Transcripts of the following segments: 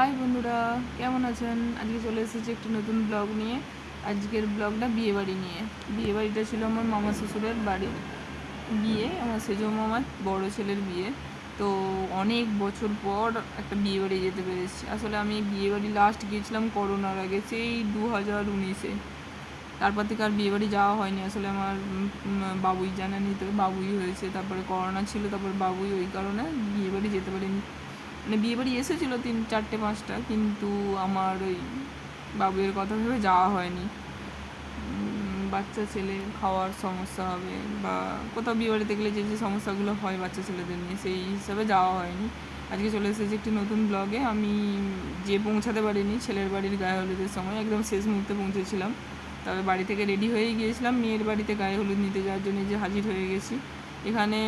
High বন্ধুরা, কেমন আছেন? আজকে চলে এসেছি একটি নতুন ব্লগ নিয়ে। আজকের ব্লগটা বিয়ে বাড়ি নিয়ে। বিয়ে বাড়িটা ছিল আমার মামা শ্বশুরের বাড়ি বিয়ে, আমার সেজো মামার বড় ছেলের বিয়ে। তো অনেক বছর পর একটা বিয়ে বাড়ি যেতে পেরেছি। আসলে আমি বিয়ে বাড়ি লাস্ট গিয়েছিলাম করোনার আগে, সেই দু হাজার উনিশে। তারপর থেকে আর বিয়ে বাড়ি যাওয়া হয়নি। আসলে আমার বাবুই জানেনি তো, বাবুই হয়েছে, তারপরে করোনা ছিল, তারপর বাবুই ওই কারণে বিয়ে বাড়ি যেতে পারিনি। মানে বিয়ে বাড়ি এসেছিল তিন, চারটে, পাঁচটা, কিন্তু আমার ওই বাবুয়ের কথা ভেবে যাওয়া হয়নি। বাচ্চা ছেলে, খাওয়ার সমস্যা হবে বা কোথাও বিয়ে বাড়িতে গেলে যে যে সমস্যাগুলো হয় বাচ্চা ছেলেদের নিয়ে, সেই হিসাবে যাওয়া হয়নি। আজকে চলে এসেছি একটি নতুন ব্লগে আমি যে পৌঁছাতে পারিনি, ছেলের বাড়ির গায়ে হলুদের সময়, একদম শেষ মুহূর্তে পৌঁছেছিলাম। তবে বাড়ি থেকে রেডি হয়েই গিয়েছিলাম। মেয়ের বাড়িতে গায়ে হলুদ নিতে যাওয়ার জন্য যে হাজির হয়ে গেছি। এখানে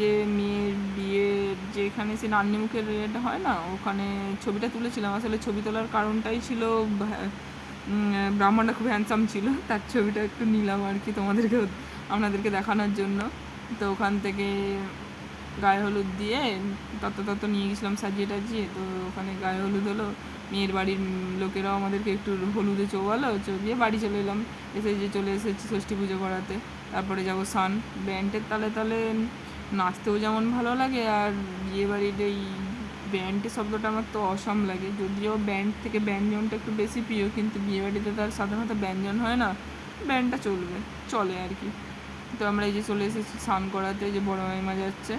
যে মেয়ের বিয়ের যে এখানে সে নান্নিমুখের ইয়েটা হয় না, ওখানে ছবিটা তুলেছিলাম। আসলে ছবি তোলার কারণটাই ছিল ব্রাহ্মণটা খুব হ্যান্ডসাম ছিল, তার ছবিটা একটু নিলাম আর কি তোমাদেরকে, আপনাদেরকে দেখানোর জন্য। তো ওখান থেকে গায়ে হলুদ দিয়ে তত তত নিয়ে গেছিলাম সাজিয়ে টাজিয়ে। তো ওখানে গায়ে হলুদ হলো, মেয়ের বাড়ির লোকেরাও আমাদেরকে একটু হলুদে চোবালো চবিয়ে বাড়ি চলে এলাম। এসে যে চলে এসেছি ষষ্ঠী পুজো করাতে। তারপরে যাব সান ব্যান্ডের তালে তালে নাচতেও যেমন ভালো লাগে আর বিয়ে বাড়ির এই ব্যান্ডের শব্দটা আমার তো অসম লাগে। যদিও ব্যান্ড থেকে ব্যঞ্জনটা একটু বেশি প্রিয়, কিন্তু বিয়ে বাড়িতে তার সাধারণত ব্যঞ্জন হয় না, ব্যান্ডটা চলবে, চলে আর কি। তো আমরা এই যে চলে এসেছি স্নান করাতে যে বড় মাইমা যাচ্ছে।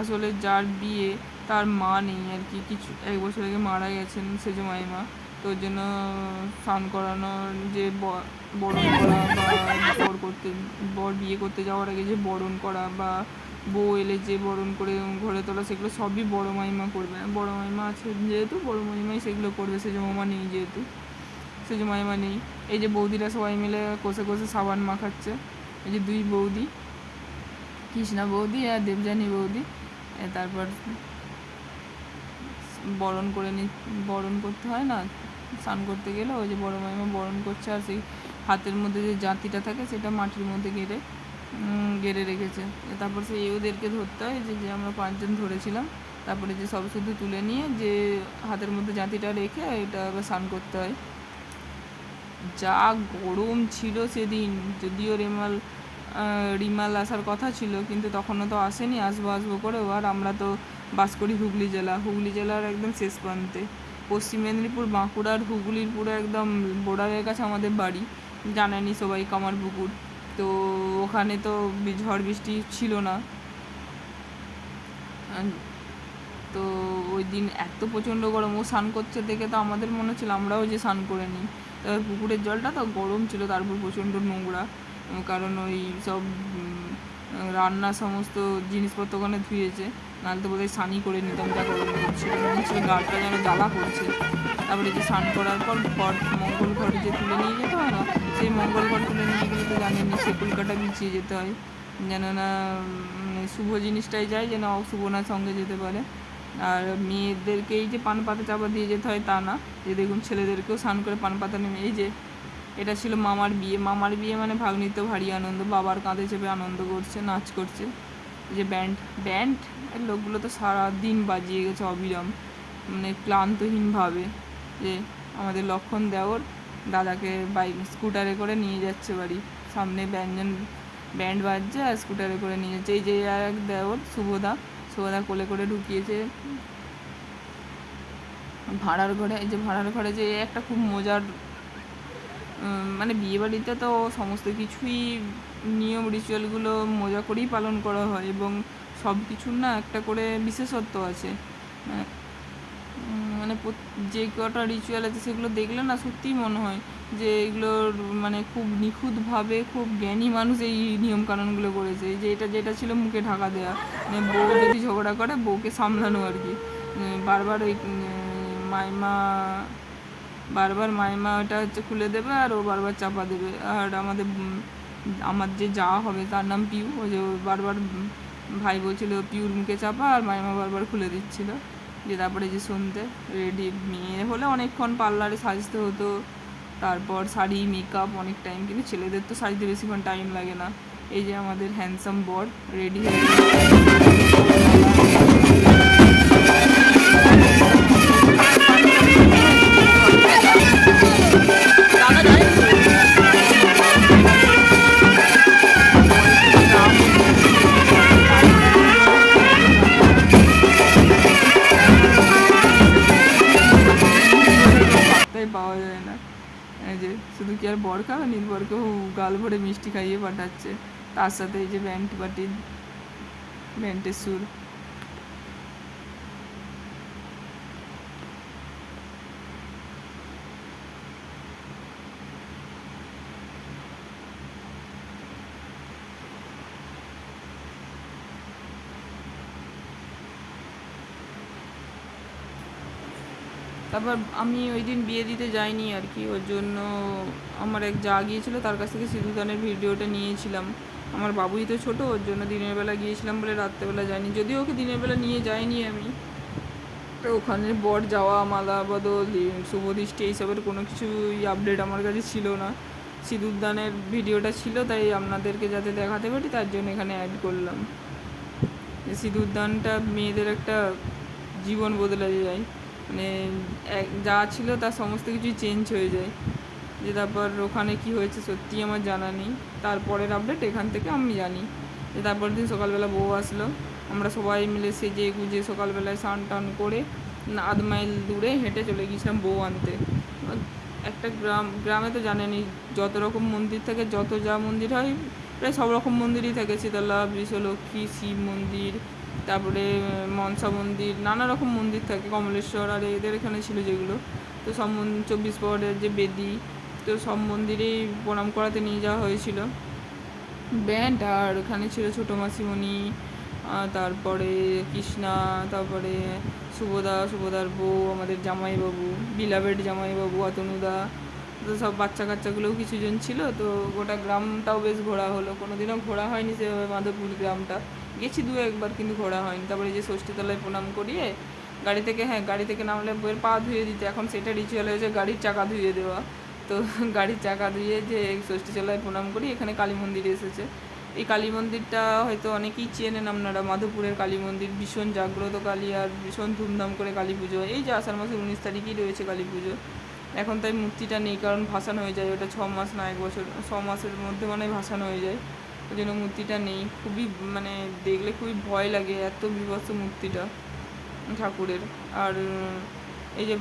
আসলে যার বিয়ে, তার মা নেই আর কি, কিছু, এক বছর আগে মারা গেছেন সেজো মাইমা তো ওর জন্য স্নান করানোর যে বরণ করা বা বর করতে, বর বিয়ে করতে যাওয়ার আগে যে বরণ করা বা বউ এলে যে বরণ করে ঘরে তোলা, সেগুলো সবই বড় মাইমা করবে। বড় মাইমা আছে যেহেতু, বড় মাইমাই সেগুলো করবে সেজো মামা নেই যেহেতু সেজো মাইমা নেই। এই যে বৌদিরা সবাই মিলে কষে কষে সাবান মাখাচ্ছে। এই যে দুই বৌদি, কৃষ্ণা বৌদি আর দেবযানী বৌদি তারপর বরণ করে নি, বরণ করতে হয় না? স্নান করতে গেলে ওই যে বড় মাইমা বরণ করছে আর সেই হাতের মধ্যে যে জাতিটা থাকে সেটা মাটির মধ্যে গেড়ে গেড়ে রেখেছে। তারপর সেই ওদেরকে ধরতে হয় যে যে আমরা পাঁচজন ধরেছিলাম। তারপরে যে সব শুধু তুলে নিয়ে যে হাতের মধ্যে জাতিটা রেখে এটা আবার স্নান করতে হয়। যা গরম ছিল সেদিন, যদিও রেমাল রিমাল আসার কথা ছিল, কিন্তু তখনও তো আসেনি। আসব আসব করেও। আর আমরা তো বাস করি হুগলি জেলা। হুগলি জেলার একদম শেষ প্রান্তে। পশ্চিম মেদিনীপুর বাঁকুড়ার হুগলির পুরো একদম বর্ডারের কাছে আমাদের বাড়ি। জানেনি সবাই কামারপুকুর তো ওখানে তো ঝড় বৃষ্টি ছিল না। তো ওই দিন এত প্রচণ্ড গরম, ও স্নান করছে দেখে তো আমাদের মনে হচ্ছিল আমরাও যে স্নান করে নিই। তবে পুকুরের জলটা তো গরম ছিল, তারপর প্রচণ্ড নোংরা। কারণ ওই সব রান্না সমস্ত জিনিসপত্র ওখানে ধুয়েছে, নাহলে তো বোধহয় স্নানই করে নিতাম যা গরম হচ্ছিল গাটা যেন জ্বালা করছে। তারপরে যে স্নান করার পর ঘর মঙ্গল ঘরে যে তুলে নিয়ে যেতে হয় না, সেই মঙ্গল ঘর তুলে নিয়ে গেলে তো জানেনি সে কলকাতা বিছিয়ে যেতে হয়। যেন না শুভ জিনিসটাই যায় যেন অশুভ না সঙ্গে যেতে পারে। আর মেয়েদেরকে এই যে পান পাতা চাপা দিয়ে যেতে হয় তা না, যে দেখুন ছেলেদেরকেও স্নান করে পান পাতা নেমে এই যে এটা ছিল মামার বিয়ে। মামার বিয়ে মানে ভাগ্নিত ভারী আনন্দ, বাবার কাঁধে চেপে আনন্দ করছে, নাচ করছে। যে ব্যান্ড ব্যান্ড লোকগুলো তো সারা দিন বাজিয়ে গেছে অবিরাম। মানে ক্লান্তহীনভাবে যে আমাদের লক্ষণ দেওর দাদাকে বাইক স্কুটারে করে নিয়ে যাচ্ছে বাড়ি। সামনে ব্যঞ্জন ব্যান্ড বাজছে আর স্কুটারে করে নিয়ে যাচ্ছে। এই যে এক দেওর শুভদা শুভদা কোলে করে ঢুকিয়েছে। ভাড়ার ঘরে, এই যে ভাড়ার ঘরে যে একটা খুব মজার মানে বিয়েবাড়িতে তো সমস্ত কিছুই নিয়ম রিচুয়ালগুলো মজা করেই পালন করা হয় এবং সব কিছুর না একটা করে বিশেষত্ব আছে। মানে, যে কটা রিচুয়াল আছে সেগুলো দেখলে না সত্যিই মনে হয় যে এগুলোর মানে খুব নিখুঁতভাবে খুব জ্ঞানী মানুষ এই নিয়ম কানুনগুলো করেছে যে এটা যেটা ছিল মুখে ঢাকা দেওয়া মানে বউ যদি ঝগড়া করে বউকে সামলানো আর কি। বারবার ওই মাইমা বারবার মাইমা ওটা হচ্ছে খুলে দেবে আর ও বারবার চাপা দেবে। আর আমাদের, আমার যে যা হবে তার নাম পিউ, ওই যে বারবার ভাই বলছিল পিউর মুখে চাপা আর মাইমা বারবার খুলে দিচ্ছিল। যে তারপরে যে শুনতে, রেডি মেয়ে হলে অনেকক্ষণ পার্লারে সাজতে হতো, তারপর শাড়ি মেকআপ অনেক টাইম কিন্তু ছেলেদের তো শাড়িতে বেশিক্ষণ টাইম লাগে না। এই যে আমাদের হ্যান্ডসাম বর, রেডি হয়ে কি আর বর খাবে গাল ভরে মিষ্টি খাইয়ে পাঠাচ্ছে। তার সাথে এই যে ব্যান্ড পার্টির, ব্যান্ডের সুর। তারপর আমি ওই দিন বিয়ে দিতে যাইনি আর কি, ওর জন্য আমার এক যা গিয়েছিল তার কাছ থেকে সিঁদুরদানের ভিডিওটা নিয়েছিলাম। আমার বাবুই তো ছোটো, ওর জন্য দিনের বেলা গিয়েছিলাম বলে রাত্রেবেলা যাইনি। যদিও ওকে দিনের বেলা নিয়ে যাইনি আমি। তো ওখানে বর যাওয়া, মালা বদল, শুভদৃষ্টি এইসবের কোনো কিছুই আপডেট আমার কাছে ছিল না। সিঁদুরদানের ভিডিওটা ছিল, তাই আপনাদেরকে যাতে দেখাতে পারি, তার জন্য এখানে অ্যাড করলাম। সিঁদুরদানটা মেয়েদের একটা জীবন বদলে যায়। মানে এক, যা ছিল তার সমস্ত কিছুই চেঞ্জ হয়ে যায়। যে তারপর ওখানে কি হয়েছে সত্যি আমার জানা নেই। তারপরের আপডেট এখান থেকে আমি জানি। যে তারপর দিন সকালবেলা বউ আসলো। আমরা সবাই মিলে সেজে গুজে সকালবেলায় স্নান টান করে আধ মাইল দূরে হেঁটে চলে গিয়েছিলাম বউ আনতে। একটা গ্রাম, গ্রামে তো জানেনই, যত রকম মন্দির থাকে, যত যা মন্দির হয়, প্রায় সব রকম মন্দিরই থাকে। শীতলা বিশ্বলক্ষ্মী শিব মন্দির তারপরে মনসা মন্দির, নানা রকম মন্দির থাকে, কমলেশ্বর আর এদের এখানে ছিল যেগুলো। তো সব চব্বিশ পরের যে বেদি, তো সব মন্দিরেই প্রণাম করাতে নিয়ে যাওয়া হয়েছিল। ব্যান্ড, আর ওখানে ছিল ছোটো মাসিমণি তারপরে কৃষ্ণা, তারপরে শুভদা শুভদার বউ, আমাদের জামাইবাবু বিলাবেট জামাইবাবু, অতনুদা, তো সব বাচ্চা কাচ্চাগুলোও কিছুজন ছিল। তো গোটা গ্রামটাও বেশ ঘোরা হলো। কোনোদিনও ঘোরা হয়নি সেভাবে মাধবপুর গ্রামটা। গেছি দু একবার কিন্তু ঘোরা হয়নি। তারপরে যে ষষ্ঠীতলায় প্রণাম করিয়ে গাড়ি থেকে হ্যাঁ গাড়ি থেকে নামলে বইয়ের পা ধুয়ে দিতে। এখন সেটা রিচুয়াল হয়েছে গাড়ির চাকা ধুয়ে দেওয়া। তো গাড়ির চাকা ধুয়ে যে ষষ্ঠীতলায় প্রণাম করি, এখানে কালী মন্দিরে এসেছে। এই কালী মন্দিরটা হয়তো অনেকেই চেনেন আপনারা, মাধবপুরের কালী মন্দির, ভীষণ জাগ্রত কালী আর ভীষণ ধুমধাম করে কালী পুজো এই যে আষাঢ় মাসের উনিশ তারিখেই রয়েছে কালী পুজো। এখন তাই মূর্তিটা নেই, কারণ ভাসান হয়ে যায়, ওটা ছ মাস না, এক বছর, ছ মাসের মধ্যে মানে ভাসান হয়ে যায়। ওই জন্য মূর্তিটা নেই। খুবই মানে দেখলে খুবই ভয় লাগে এত বিভৎস মূর্তিটা ঠাকুরের। আর এই যে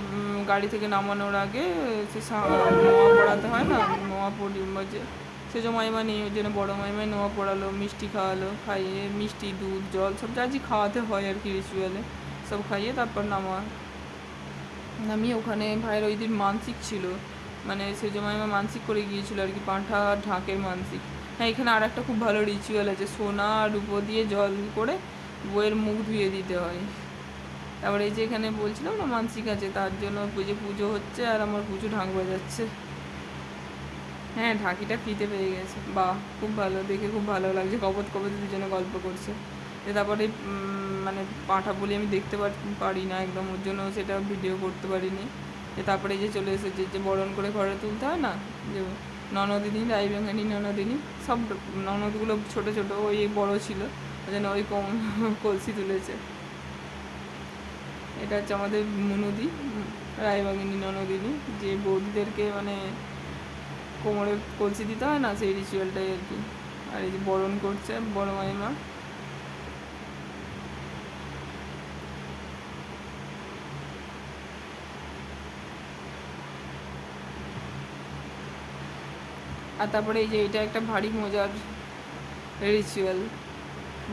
গাড়ি থেকে নামানোর আগে সে নোয়া পড়াতে হয় না? নোয়া পড়ি যে, সে মাইমা নেই, ওই জন্য বড়ো মাইমাই নোয়া পড়ালো, মিষ্টি খাওয়ালো, খাইয়ে মিষ্টি, দুধ, জল সব যা যা খাওয়াতে হয় আর কি রিচুয়ালে সব খাইয়ে তারপর নামা। আমি ওখানে ভাইয়ের ওই দিন মানসিক ছিল। মানে সে জন্য আমার মানসিক করে গিয়েছিল আর কি পাঁঠা ঢাকের মানসিক। এখানে আর একটা খুব ভালো রিচুয়াল আছে। সোনা আর রূপো দিয়ে জল করে বইয়ের মুখ ধুয়ে দিতে হয়। তারপরে এই যে এখানে বলছিলাম না, মানসিক আছে, তার জন্য পুজো পুজো হচ্ছে আর আমার পুজো ঢাক বাজাচ্ছে। হ্যাঁ ঢাকিটা ফ্রিতে পেয়ে গেছে। বাহ, খুব ভালো, দেখে খুব ভালো লাগছে। কপত কপত দুজনে গল্প করছে। যে তারপরে মানে পাঁঠা বলি আমি দেখতে পার- না একদম, ওর জন্য সেটা ভিডিও করতে পারিনি। যে তারপরে যে চলে এসেছে, যে বরণ করে ঘরে তুলতে হয় না? যে ননদিনী রাইবেঙ্গানি ননদিনী, সব ননদগুলো ছোট ছোট, ওই বড় ছিল। ওই জন্য ওই কম কলসি তুলেছে। এটা হচ্ছে আমাদের মনুদি রায়বাগিনী ননদিনী, যে বৌদিদেরকে মানে কোমরে কলসি দিতে হয় না, সেই রিচুয়ালটাই আর কি। আর এই যে বরণ করছে বড় মাইমা। আর তারপরে এই যে এটা একটা ভারী মজার রিচুয়াল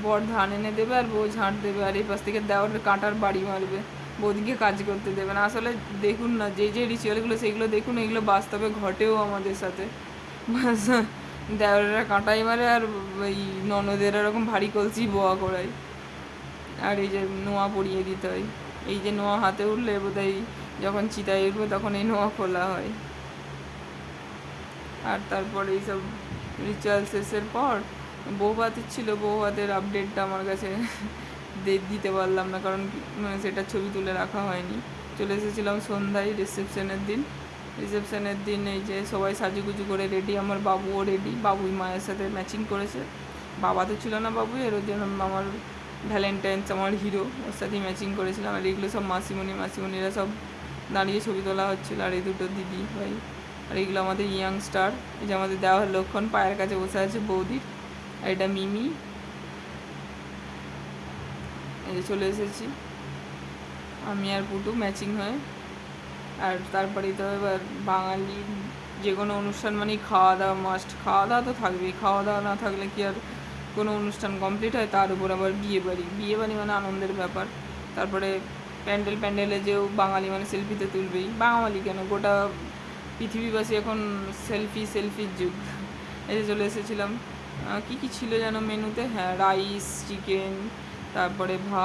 বর ধান এনে দেবে আর বউ ঝাঁট দেবে আর এই পাশ থেকে দেওয়ার কাঁটার বাড়ি মারবে। বৌদিকে কাজ করতে দেবে না। আসলে দেখুন না, যে যে রিচুয়ালগুলো সেগুলো দেখুন, এগুলো বাস্তবে ঘটেও আমাদের সাথে। দেওয়ারেরা কাঁটাই মারে আর এই ননদের এরকম ভারী কলসি বোয়া করায়। আর এই যে নোয়া পরিয়ে দিতে হয়। এই যে নোয়া হাতে উঠলে বোধহয় যখন চিতায় উঠবে, তখন এই নোয়া খোলা হয়। আর তারপরে এইসব রিচুয়াল শেষের পর বৌভাতের ছিল, বৌভাতের আপডেটটা আমার কাছে দিতে পারলাম না, কারণ মানে সেটা ছবি তুলে রাখা হয়নি। চলে এসেছিলাম সন্ধ্যায় রিসেপশনের দিন। রিসেপশনের দিন এই যে সবাই সাজুগুজু করে রেডি আমার বাবুও রেডি বাবুই মায়ের সাথে ম্যাচিং করেছে। বাবা তো ছিল না বাবু এর জন্য আমার ভ্যালেন্টাইন্স আমার হিরো ওর সাথেই ম্যাচিং করেছিলাম। আর এগুলো সব মাসিমণি, মাসিমণিরা সব দাঁড়িয়ে ছবি তোলা হচ্ছিল, আর এই দুটো দিদি, ভাই। আর এগুলো আমাদের ইয়াংস্টার এই যে আমাদের দেওয়ার লক্ষণ, পায়ের কাছে বসে আছে বৌদির, আর এটা মিমি। এই যে চলে এসেছি। আমি আর পুটু ম্যাচিং হয়ে। আর তারপরে তো এবার বাঙালি যে কোনো অনুষ্ঠান মানে খাওয়া দাওয়া মাস্ট খাওয়া দাওয়া তো থাকবেই। খাওয়া দাওয়া না থাকলে কি আর কোনো অনুষ্ঠান কমপ্লিট হয়? তার উপর আবার বিয়ে বাড়ি। বিয়ে বাড়ি মানে আনন্দের ব্যাপার। তারপরে প্যান্ডেল, প্যান্ডেলে যেও বাঙালি মানে সেলফিতে তুলবেই। বাঙালি কেন? গোটা পৃথিবীবাসী এখন সেলফি সেলফির যুগ। এসে চলে এসেছিলাম। কী কী ছিল যেন মেনুতে? হ্যাঁ রাইস চিকেন তারপরে ভাত।